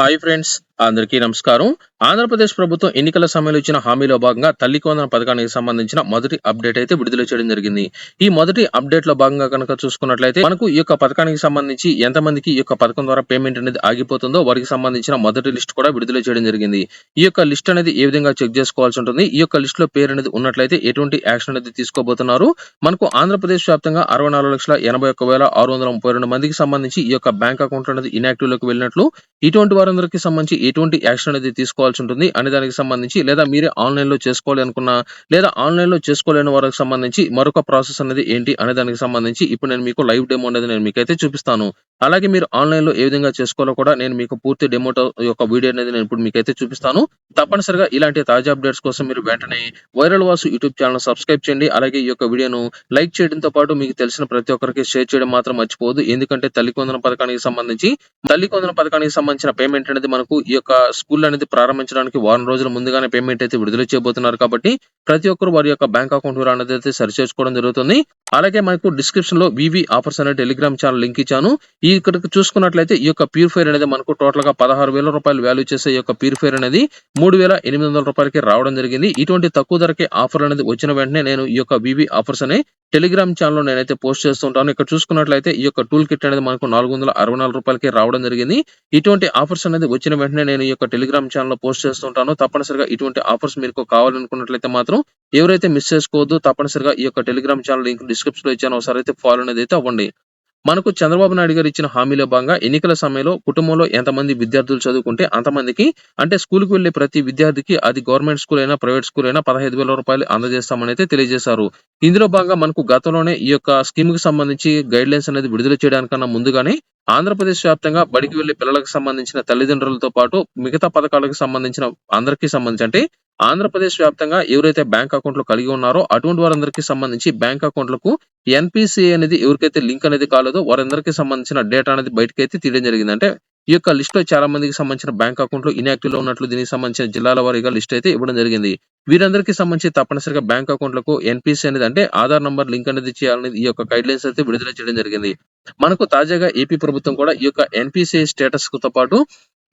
Hi friends అందరికీ నమస్కారం. ఆంధ్రప్రదేశ్ ప్రభుత్వం ఎన్నికల సమయంలో ఇచ్చిన హామీలో భాగంగా తల్లి కొందన పథకానికి సంబంధించిన మొదటి అప్డేట్ అయితే విడుదల చేయడం జరిగింది. ఈ మొదటి అప్డేట్లో భాగంగా కనుక చూసుకున్నట్లయితే మనకు ఈ యొక్క పథకానికి సంబంధించి ఎంతమందికి ఈ యొక్క పథకం ద్వారా పేమెంట్ అనేది ఆగిపోతుందో వారికి సంబంధించిన మొదటి లిస్ట్ కూడా విడుదల చేయడం జరిగింది. ఈ యొక్క లిస్ట్ అనేది ఏ విధంగా చెక్ చేసుకోవాల్సి ఉంటుంది? ఈ యొక్క లిస్ట్లో పేరు అనేది ఉన్నట్లయితే ఎటువంటి యాక్షన్ అనేది తీసుకోబోతున్నారు? మనకు ఆంధ్రప్రదేశ్ వ్యాప్తంగా అరవై నాలుగు లక్షల ఎనభై ఒక్క వేల ఆరు వందల ముప్పై రెండు మందికి సంబంధించి ఈ యొక్క బ్యాంక్ అకౌంట్ అనేది ఇన్యాక్టివ్లోకి వెళ్ళినట్లు ఇటువంటి వారు వారందరికీ సంబంధించి ఎటువంటి యాక్షన్ అనేది తీసుకోవాల్సి ఉంటుంది. అనే దానికి సంబంధించి లేదా మీరే ఆన్లైన్లో చేసుకోవాలి అనుకున్న లేదా ఆన్లైన్లో చేసుకోలేని వారికి సంబంధించి మరొక ప్రాసెస్ అనేది ఏంటి అనే దానికి సంబంధించి ఇప్పుడు నేను మీకు లైవ్ డెమో అనేది నేను మీకైతే చూపిస్తాను. అలాగే మీరు ఆన్లైన్లో ఏ విధంగా చేసుకోవాలో కూడా నేను మీకు పూర్తి డెమో యొక్క వీడియో అనేది నేను ఇప్పుడు మీకైతే చూపిస్తాను. తప్పనిసరిగా ఇలాంటి తాజా అప్డేట్స్ కోసం మీరు వెంటనే viral Vasu YouTube channel subscribe చేయండి. అలాగే ఈ యొక్క వీడియోను లైక్ చేయడంతో పాటు మీకు తెలిసిన ప్రతి ఒక్కరికి షేర్ చేయడం మాత్రం మర్చిపోదు ఎందుకంటే తల్లి కొందన పథకానికి సంబంధించి తల్లి కొందన పథకానికి సంబంధించిన పేమెంట్ అనేది మనకు ఈ యొక్క స్కూల్ అనేది ప్రారంభించడానికి వారం రోజుల ముందుగానే పేమెంట్ అయితే విడుదల చేయబోతున్నారు కాబట్టి ప్రతి ఒక్కరు వారి యొక్క బ్యాంక్ అకౌంట్ వివరాలు అయితే సరి చేసుకోవడం జరుగుతుంది. అలాగే మనకు డిస్క్రిప్షన్లో వివి ఆఫర్స్ అనే టెలిగ్రామ్ ఛానల్ లింక్ ఇచ్చాను. ఈ ఇక్కడికి చూసుకున్నట్లయితే ఈ యొక్క ప్యూరిఫైర్ అనేది మనకు టోటల్గా పదహారు వేల రూపాయలు వాల్యూ చేసే ఈ యొక్క ప్యూరిఫైర్ అనేది మూడు వేల ఎనిమిది వందల రూపాయలకి రావడం జరిగింది. ఇటువంటి తక్కువ ధరకే ఆఫర్ అనేది వచ్చిన వెంటనే నేను ఈ యొక్క వివి ఆఫర్స్ అనే టెలిగ్రామ్ ఛానల్లో నేనైతే పోస్ట్ చేస్తుంటాను. ఇక్కడ చూసుకున్నట్లయితే ఈ యొక్క టూల్ కిట్ అనేది మనకు నాలుగు వందల అరవై నాలుగు రూపాయలకి రావడం జరిగింది. ఇటువంటి ఆఫర్స్ అనేది వచ్చిన వెంటనే నేను ఈ యొక్క టెలిగ్రామ్ ఛానల్లో పోస్ట్ చేస్తుంటాను. తప్పనిసరిగా ఇటువంటి ఆఫర్స్ మీకు కావాలనుకున్నట్లయితే మాత్రం ఎవరైతే మిస్ చేసుకోవద్దు తప్పనిసరిగా ఈ యొక్క టెలిగ్రామ్ ఛానల్ లింక్ డిస్క్రిప్షన్లో ఇచ్చాను. ఒకసారి అయితే ఫాలో అనేది అయితే అవ్వండి. మనకు చంద్రబాబు నాయుడు గారు ఇచ్చిన హామీలో భాగంగా ఎన్నికల సమయంలో కుటుంబంలో ఎంతమంది విద్యార్థులు చదువుకుంటే అంతమందికి అంటే స్కూల్కి వెళ్ళే ప్రతి విద్యార్థికి అది గవర్నమెంట్ స్కూల్ అయినా ప్రైవేట్ స్కూల్ అయినా పదహైదు వేల రూపాయలు అందజేస్తామని అయితే తెలియజేశారు. ఇందులో భాగంగా మనకు గతంలోనే ఈ యొక్క స్కీమ్కి సంబంధించి గైడ్ లైన్స్ అనేది విడుదల చేయడానికన్నా ముందుగానే ఆంధ్రప్రదేశ్ వ్యాప్తంగా బడికి వెళ్ళే పిల్లలకు సంబంధించిన తల్లిదండ్రులతో పాటు మిగతా పథకాలకు సంబంధించిన అందరికీ సంబంధించి అంటే ఆంధ్రప్రదేశ్ వ్యాప్తంగా ఎవరైతే బ్యాంక్ అకౌంట్లు కలిగి ఉన్నారో అటువంటి వారందరికీ సంబంధించి బ్యాంక్ అకౌంట్లకు ఎన్పిసిఐ అనేది ఎవరికైతే లింక్ అనేది కాలేదో వారందరికీ సంబంధించిన డేటా అనేది బయటకి అయితే తీయడం జరిగింది. అంటే ఈ యొక్క లిస్ట్లో చాలా మందికి సంబంధించిన బ్యాంక్ అకౌంట్లు ఇన్యాక్టివ్లో ఉన్నట్లు దీనికి సంబంధించిన జిల్లాల వారీగా లిస్ట్ అయితే ఇవ్వడం జరిగింది. వీరందరికీ సంబంధించి తప్పనిసరిగా బ్యాంక్ అకౌంట్లకు ఎన్పిసి అనేది అంటే ఆధార్ నంబర్ లింక్ అనేది చేయాలని ఈ యొక్క గైడ్ లైన్స్ అయితే విడుదల చేయడం జరిగింది. మనకు తాజాగా ఏపీ ప్రభుత్వం కూడా ఈ యొక్క ఎన్పిసిఐ స్టేటస్తో పాటు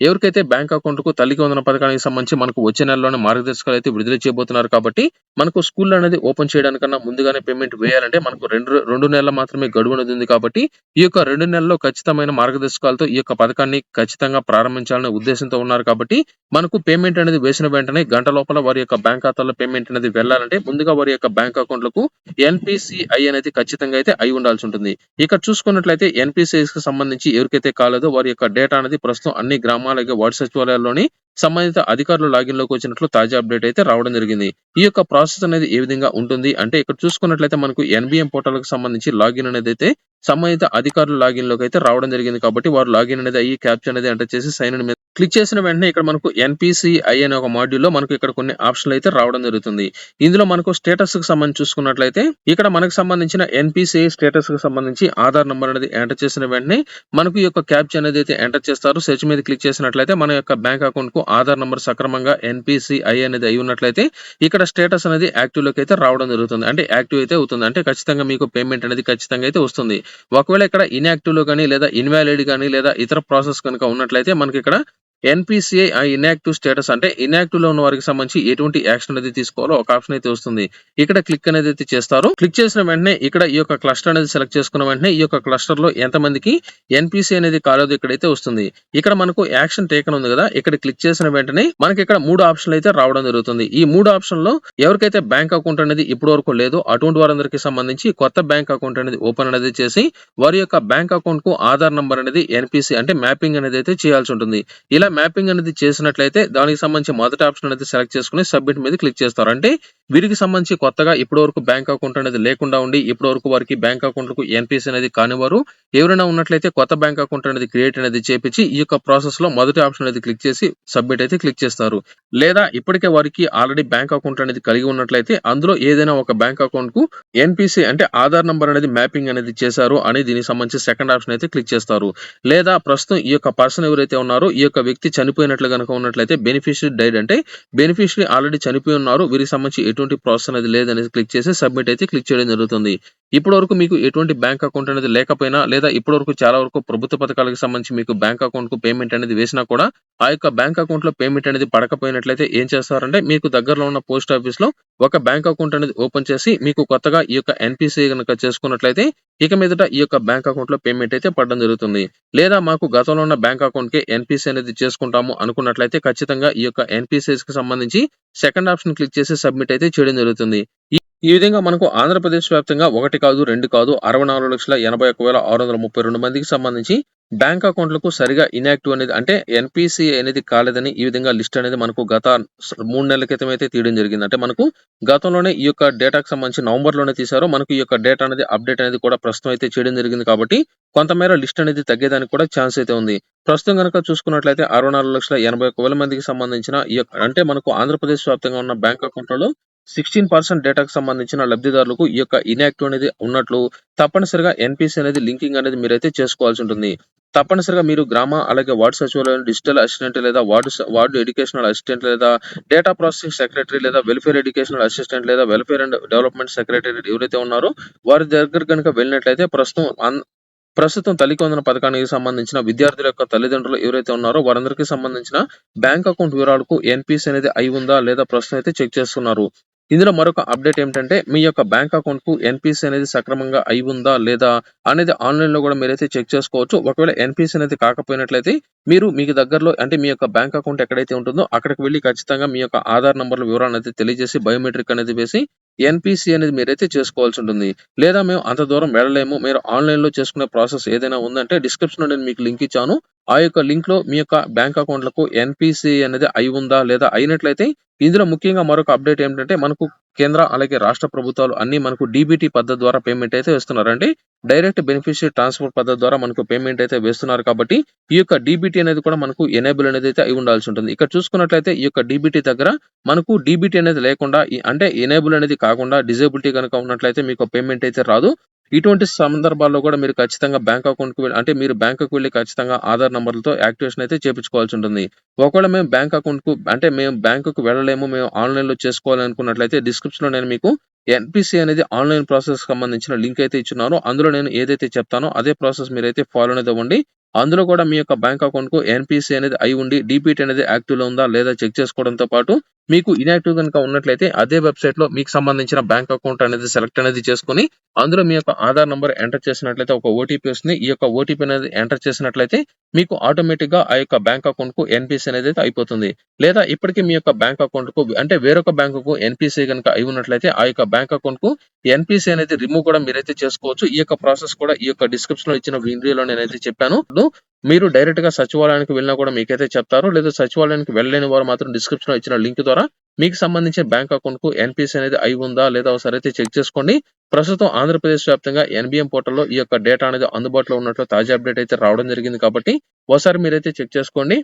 ఎవరికైతే బ్యాంక్ అకౌంట్కు తల్లికి వందన పథకానికి సంబంధించి మనకు వచ్చే నెలలోనే మార్గదర్శకాలు అయితే విడుదల చేయబోతున్నారు కాబట్టి మనకు స్కూల్ అనేది ఓపెన్ చేయడానికన్నా ముందుగానే పేమెంట్ వేయాలంటే మనకు రెండు రెండు నెలల మాత్రమే గడువు అనేది ఉంది కాబట్టి ఈ యొక్క రెండు నెలల్లో ఖచ్చితమైన మార్గదర్శకాలతో ఈ యొక్క పథకాన్ని ఖచ్చితంగా ప్రారంభించాలనే ఉద్దేశంతో ఉన్నారు కాబట్టి మనకు పేమెంట్ అనేది వేసిన వెంటనే గంట లోపల వారి యొక్క బ్యాంక్ ఖాతాలో పేమెంట్ అనేది వెళ్ళాలంటే ముందుగా వారి యొక్క బ్యాంక్ అకౌంట్లకు ఎన్పిసిఐ అనేది ఖచ్చితంగా అయితే అయి ఉండాల్సి ఉంటుంది. ఇక్కడ చూసుకున్నట్లయితే ఎన్పిసిఐ కి సంబంధించి ఎవరికైతే కాలేదో వారి యొక్క డేటా అనేది ప్రస్తుతం అన్ని అలాగే వార్డు సచివాలయాల్లోని సంబంధిత అధికారులు లాగిన్లోకి వచ్చినట్లు తాజా అప్డేట్ అయితే రావడం జరిగింది. ఈ యొక్క ప్రాసెస్ అనేది ఏ విధంగా ఉంటుంది అంటే ఇక్కడ చూసుకున్నట్లయితే మనకు ఎన్బిఎం పోర్టల్కి సంబంధించి లాగిన్ అనేది అయితే సంబంధిత అధికారులు లాగిన్లోకి అయితే రావడం జరిగింది కాబట్టి వారు లాగిన్ అనేది అయ్యి క్యాప్చర్ అనేది ఎంటర్ చేసి సైన్ ఇన్ మీద క్లిక్ చేసిన వెంటనే ఇక్కడ మనకు ఎన్పిసిఐ అనే ఒక మాడ్యూల్లో మనకు ఇక్కడ కొన్ని ఆప్షన్లు అయితే రావడం జరుగుతుంది. ఇందులో మనకు స్టేటస్కి సంబంధించి చూసుకున్నట్లయితే ఇక్కడ మనకు సంబంధించిన ఎన్పిసిఐ స్టేటస్కి సంబంధించి ఆధార్ నెంబర్ అనేది ఎంటర్ చేసిన వెంటనే మనకు ఈ యొక్క క్యాప్చర్ అనేది అయితే ఎంటర్ చేస్తారు. సెర్చ్ మీద క్లిక్ చేసినట్లయితే మన యొక్క బ్యాంక్ అకౌంట్కు ఆధార్ నెంబర్ సక్రమంగా ఎన్పిసిఐ అనేది అయి ఉన్నట్లయితే ఇక్కడ స్టేటస్ అనేది యాక్టివ్లోకి అయితే రావడం జరుగుతుంది. అంటే యాక్టివ్ అయితే అవుతుంది. అంటే ఖచ్చితంగా మీకు పేమెంట్ అనేది ఖచ్చితంగా అయితే వస్తుంది. ఒకవేళ ఇక్కడ ఇన్యాక్టివ్లో కానీ లేదా ఇన్వాలిడ్ కానీ లేదా ఇతర ప్రాసెస్ కనుక ఉన్నట్లయితే మనకి ఇక్కడ ఎన్పిసిఐ ఇన్యాక్టివ్ స్టేటస్ అంటే ఇన్యాక్టివ్లో ఉన్న వారికి సంబంధించి ఎటువంటి యాక్షన్ అనేది తీసుకోవాలో ఒక ఆప్షన్ అయితే వస్తుంది. ఇక్కడ క్లిక్ అనేది అయితే చేస్తారు. క్లిక్ చేసిన వెంటనే ఇక్కడ ఈ యొక్క క్లస్టర్ అనేది సెలెక్ట్ చేసుకున్న వెంటనే ఈ యొక్క క్లస్టర్లో ఎంత మందికి ఎన్పిసి అనేది కాలేదు ఇక్కడైతే వస్తుంది. ఇక్కడ మనకు యాక్షన్ టేకన్ ఉంది కదా ఇక్కడ క్లిక్ చేసిన వెంటనే మనకి ఇక్కడ మూడు ఆప్షన్లు అయితే రావడం జరుగుతుంది. ఈ మూడు ఆప్షన్లో ఎవరికైతే బ్యాంక్ అకౌంట్ అనేది ఇప్పటి వరకు లేదో అటువంటి వారందరికీ సంబంధించి కొత్త బ్యాంక్ అకౌంట్ అనేది ఓపెన్ అనేది చేసి వారి యొక్క బ్యాంక్ అకౌంట్కు ఆధార్ నంబర్ అనేది ఎన్పిసి అంటే మ్యాపింగ్ అనేది అయితే చేయాల్సి ఉంటుంది. ఇలా మ్యాపింగ్ అనేది చేసినట్లయితే దానికి సంబంధించి మొదటి ఆప్షన్ అనేది సెలెక్ట్ చేసుకుని సబ్మిట్ మీద క్లిక్ చేస్తారు. అంటే వీరికి సంబంధించి కొత్తగా ఇప్పటి వరకు బ్యాంక్ అకౌంట్ అనేది లేకుండా ఉండి ఇప్పటి వరకు వారికి బ్యాంక్ అకౌంట్లకు ఎన్పిసి అనేది కానివారు ఎవరైనా ఉన్నట్లయితే కొత్త బ్యాంక్ అకౌంట్ అనేది క్రియేట్ అనేది చేపించి ఈ యొక్క ప్రాసెస్లో మొదటి ఆప్షన్ అనేది క్లిక్ చేసి సబ్మిట్ అయితే క్లిక్ చేస్తారు. లేదా ఇప్పటికే వారికి ఆల్రెడీ బ్యాంక్ అకౌంట్ అనేది కలిగి ఉన్నట్లయితే అందులో ఏదైనా ఒక బ్యాంక్ అకౌంట్కు ఎన్పిసి అంటే ఆధార్ నంబర్ అనేది మ్యాపింగ్ అనేది చేశారు అని దీనికి సంబంధించి సెకండ్ ఆప్షన్ అయితే క్లిక్ చేస్తారు. లేదా ప్రస్తుతం ఈ యొక్క పర్సన్ ఎవరైతే ఉన్నారో ఈ యొక్క వ్యక్తి చనిపోయినట్లు కనుక ఉన్నట్లయితే బెనిఫిషియరీ డైడ్ అంటే బెనిఫిషియరీ ఆల్రెడీ చనిపోయి ఉన్నారు వీరికి సంబంధించి ఎటువంటి ప్రాసెస్ అనేది లేదని క్లిక్ చేసి సబ్మిట్ అయితే క్లిక్ చేయడం జరుగుతుంది. ఇప్పటి వరకు మీకు ఎటువంటి బ్యాంక్ అకౌంట్ అనేది లేకపోయినా లేదా ఇప్పటి వరకు చాలా వరకు ప్రభుత్వ పథకాలకు సంబంధించి మీకు బ్యాంక్ అకౌంట్కు పేమెంట్ అనేది వేసినా కూడా ఆ యొక్క బ్యాంక్ అకౌంట్లో పేమెంట్ అనేది పడకపోయినట్లయితే ఏం చేస్తారంటే మీకు దగ్గరలో ఉన్న పోస్ట్ ఆఫీస్లో ఒక బ్యాంక్ అకౌంట్ అనేది ఓపెన్ చేసి మీకు కొత్తగా ఈ యొక్క ఎన్పిసి కనుక చేసుకున్నట్లయితే ఇక మీదట ఈ యొక్క బ్యాంక్ అకౌంట్లో పేమెంట్ అయితే పడడం జరుగుతుంది. లేదా మాకు గతంలో ఉన్న బ్యాంక్ అకౌంట్కి ఎన్పిసి అనేది చేసుకుంటాము అనుకున్నట్లయితే ఖచ్చితంగా ఈ యొక్క ఎన్పిసిఎస్కి సంబంధించి సెకండ్ ఆప్షన్ క్లిక్ చేసి సబ్మిట్ అయితే చేయడం జరుగుతుంది. ఈ- విధంగా మనకు ఆంధ్రప్రదేశ్ వ్యాప్తంగా ఒకటి కాదు రెండు కాదు అరవై నాలుగు లక్షల ఎనభై ఒక్క వేల ఆరు వందల ముప్పై రెండు మందికి సంబంధించి బ్యాంక్ అకౌంట్లకు సరిగా ఇన్యాక్టివ్ అనేది అంటే ఎన్పిసి అనేది కాలేదని ఈ విధంగా లిస్ట్ అనేది మనకు గత మూడు నెలల క్రితం అయితే తీయడం జరిగింది. అంటే మనకు గతంలోనే ఈ యొక్క డేటాకు సంబంధించి నవంబర్లోనే తీశారు. మనకు ఈ యొక్క డేటా అనేది అప్డేట్ అనేది కూడా ప్రస్తుతం అయితే చేయడం జరిగింది కాబట్టి కొంతమేర లిస్ట్ అనేది తగ్గేదానికి కూడా ఛాన్స్ అయితే ఉంది. ప్రస్తుతం కనుక చూసుకున్నట్లయితే అరవై నాలుగు లక్షల ఎనభై ఒక్క వేల మందికి సంబంధించిన ఈ యొక్క అంటే మనకు ఆంధ్రప్రదేశ్ వ్యాప్తంగా ఉన్న బ్యాంక్ అకౌంట్లలో సిక్స్టీన్ పర్సెంట్ డేటాకు సంబంధించిన లబ్ధిదారులకు ఈ యొక్క ఇన్యాక్టివ్ అనేది ఉన్నట్లు తప్పనిసరిగా ఎన్పిసి అనేది లింకింగ్ అనేది మీరైతే చేసుకోవాల్సి ఉంటుంది. తప్పనిసరిగా మీరు గ్రామ అలాగే వార్డు సచివాలయం డిజిటల్ అసిస్టెంట్ లేదా వార్డు వార్డు ఎడ్యుకేషనల్ అసిస్టెంట్ లేదా డేటా ప్రాసెసింగ్ సెక్రటరీ లేదా వెల్ఫేర్ ఎడ్యుకేషనల్ అసిస్టెంట్ లేదా వెల్ఫేర్ అండ్ డెవలప్మెంట్ సెక్రటరీ ఎవరైతే ఉన్నారో వారి దగ్గర కనుక వెళ్ళినట్లయితే ప్రస్తుతం ప్రస్తుతం తల్లికొందన పథకానికి సంబంధించిన విద్యార్థుల యొక్క తల్లిదండ్రులు ఎవరైతే ఉన్నారో వారందరికీ సంబంధించిన బ్యాంక్ అకౌంట్ వివరాలకు ఎన్పిసి అనేది అయి ఉందా లేదా ప్రస్తుతం అయితే చెక్ చేస్తున్నారు. ఇందులో మరొక అప్డేట్ ఏమిటంటే మీ యొక్క బ్యాంక్ అకౌంట్కు ఎన్పిసి అనేది సక్రమంగా అయి ఉందా లేదా అనేది ఆన్లైన్లో కూడా మీరైతే చెక్ చేసుకోవచ్చు. ఒకవేళ ఎన్పిసి అనేది కాకపోయినట్లయితే మీరు మీకు దగ్గరలో అంటే మీ యొక్క బ్యాంక్ అకౌంట్ ఎక్కడైతే ఉంటుందో అక్కడికి వెళ్ళి ఖచ్చితంగా మీ యొక్క ఆధార్ నంబర్ల వివరాలను అయితే తెలియజేసి బయోమెట్రిక్ అనేది వేసి ఎన్పిసి అనేది మీరైతే చేసుకోవాల్సి ఉంటుంది. లేదా మేము అంత దూరం వెళ్ళలేము. మీరు ఆన్లైన్లో చేసుకునే ప్రాసెస్ ఏదైనా ఉందంటే డిస్క్రిప్షన్లో నేను మీకు లింక్ ఇచ్చాను. ఆ యొక్క లింక్లో మీ యొక్క బ్యాంక్ అకౌంట్లకు ఎన్పిసి అనేది అయి ఉందా లేదా అయినట్లయితే ఇందులో ముఖ్యంగా మరొక అప్డేట్ ఏంటంటే మనకు కేంద్ర అలాగే రాష్ట్ర ప్రభుత్వాలు అన్ని మనకు డీబీటీ పద్ధతి ద్వారా పేమెంట్ అయితే వేస్తున్నారండి. డైరెక్ట్ బెనిఫిషియరీ ట్రాన్స్ఫర్ పద్ధతి ద్వారా మనకు పేమెంట్ అయితే వేస్తున్నారు కాబట్టి ఈ యొక్క డీబీటీ అనేది కూడా మనకు ఎనేబుల్ అనేది అయితే అయి ఉండాల్సి ఉంటుంది. ఇక్కడ చూసుకున్నట్లయితే ఈ యొక్క డీబీటీ దగ్గర మనకు డీబీటీ అనేది లేకుండా అంటే ఎనేబుల్ అనేది కాకుండా డిజేబిలిటీ కనుక ఉన్నట్లయితే మీకు పేమెంట్ అయితే రాదు. ఇటువంటి సందర్భాల్లో కూడా మీరు ఖచ్చితంగా బ్యాంక్ అకౌంట్కి వెళ్ళి అంటే మీరు బ్యాంక్కు వెళ్ళి ఖచ్చితంగా ఆధార్ నంబర్లతో యాక్టివేషన్ అయితే చేపించుకోవాల్సి ఉంటుంది ఒకవేళ మేము బ్యాంక్ అకౌంట్కు అంటే మేము బ్యాంకుకు వెళ్ళలేము మేము ఆన్లైన్లో చేసుకోవాలనుకున్నట్లయితే డిస్క్రిప్షన్లో నేను మీకు ఎన్పిసి అనేది ఆన్లైన్ ప్రాసెస్ సంబంధించిన లింక్ అయితే ఇచ్చినారో అందులో నేను ఏదైతే చెప్తానో అదే ప్రాసెస్ మీరైతే ఫాలో అనేది అవ్వండి. అందులో కూడా మీ యొక్క బ్యాంక్ అకౌంట్కు ఎన్పిసి అనేది అయి ఉండి డిపిటి అనేది యాక్టివ్లో ఉందా లేదా చెక్ చేసుకోవడంతో పాటు మీకు ఇన్యాక్టివ్ కనుక ఉన్నట్లయితే అదే వెబ్సైట్లో మీకు సంబంధించిన బ్యాంక్ అకౌంట్ అనేది సెలెక్ట్ అనేది చేసుకుని అందులో మీ యొక్క ఆధార్ నంబర్ ఎంటర్ చేసినట్లయితే ఒక ఓటీపీ వస్తుంది. ఈ యొక్క ఓటీపీ అనేది ఎంటర్ చేసినట్లయితే మీకు ఆటోమేటిక్గా ఆ యొక్క బ్యాంక్ అకౌంట్కు ఎన్పిసి అనేది అయితే అయిపోతుంది. లేదా ఇప్పటికీ మీ యొక్క బ్యాంక్ అకౌంట్కు అంటే వేరొక బ్యాంకు కు ఎన్పిసి కనుక అయి ఉన్నట్లయితే ఆ యొక్క బ్యాంక్ అకౌంట్కు ఎన్పిసి అనేది రిమూవ్ కూడా మీరైతే చేసుకోవచ్చు. ఈ యొక్క ప్రాసెస్ కూడా ఈ యొక్క డిస్క్రిప్షన్లో ఇచ్చిన వీడియోలో నేనైతే చెప్పాను. మీరు డైరెక్ట్గా సచివాలయానికి వెళ్ళినా కూడా మీకైతే చెప్తారు లేదా సచివాలయానికి వెళ్ళలేని వారు మాత్రం డిస్క్రిప్షన్లో ఇచ్చిన లింక్ ద్వారా మీకు సంబంధించిన బ్యాంక్ అకౌంట్కు ఎన్పిఎస్ అనేది అయి ఉందా లేదా ఒకసారి అయితే చెక్ చేసుకోండి. ప్రస్తుతం ఆంధ్రప్రదేశ్ వ్యాప్తంగా ఎన్బిఎం పోర్టల్లో ఈ యొక్క డేటా అనేది అందుబాటులో ఉన్నట్లు తాజా అప్డేట్ అయితే రావడం జరిగింది కాబట్టి ఒకసారి మీరైతే చెక్ చేసుకోండి.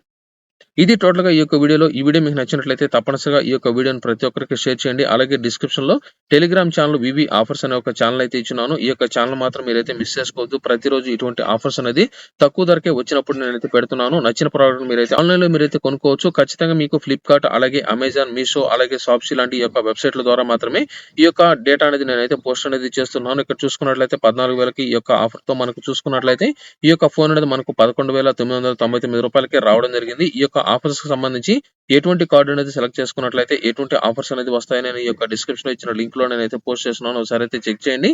ఇది టోటల్గా ఈ యొక్క వీడియోలో ఈ వీడియో మీకు నచ్చినట్లయితే తప్పనిసరిగా ఈ యొక్క వీడియోని ప్రతి ఒక్కరికి షేర్ చేయండి. అలాగే డిస్క్రిప్షన్లో టెలిగ్రామ్ ఛానల్ వివి ఆఫర్స్ అనే ఒక ఛానల్ అయితే ఇచ్చినాను ఈ యొక్క ఛానల్ మాత్రం మీరైతే మిస్ చేసుకోవద్దు. ప్రతిరోజు ఇటువంటి ఆఫర్స్ అనేది తక్కువ ధరకే వచ్చినప్పుడు నేనైతే పెడుతున్నాను. నచ్చిన ప్రోడక్ట్ మీరైతే ఆన్లైన్లో మీరైతే కొనుక్కోవచ్చు. ఖచ్చితంగా మీకు ఫ్లిప్కార్ట్ అలాగే అమెజాన్ మీషో అలాగే షాప్సీ లాంటి ఈ యొక్క వెబ్సైట్ల ద్వారా మాత్రమే ఈ యొక్క డేటా అనేది నేనైతే పోస్ట్ అనేది చేస్తున్నాను. ఇక్కడ చూసుకున్నట్లయితే పద్నాలుగు వేలకి ఈ యొక్క ఆఫర్తో మనకు చూసుకున్నట్లయితే ఈ యొక్క ఫోన్ అనేది మనకు పదకొండు వేల తొమ్మిది వందల తొంభై తొమ్మిది రూపాయలకి రావడం జరిగింది. ఈ యొక్క ఆఫర్స్కి సంబంధించి ఎటువంటి కార్డు అనేది సెలెక్ట్ చేసుకున్నట్లయితే ఎటువంటి ఆఫర్స్ అనేది వస్తాయని నేను ఈ యొక్క డిస్క్రిప్షన్లో ఇచ్చిన లింక్లో నేనైతే పోస్ట్ చేస్తున్నాను. ఒకసారి అయితే చెక్ చేయండి.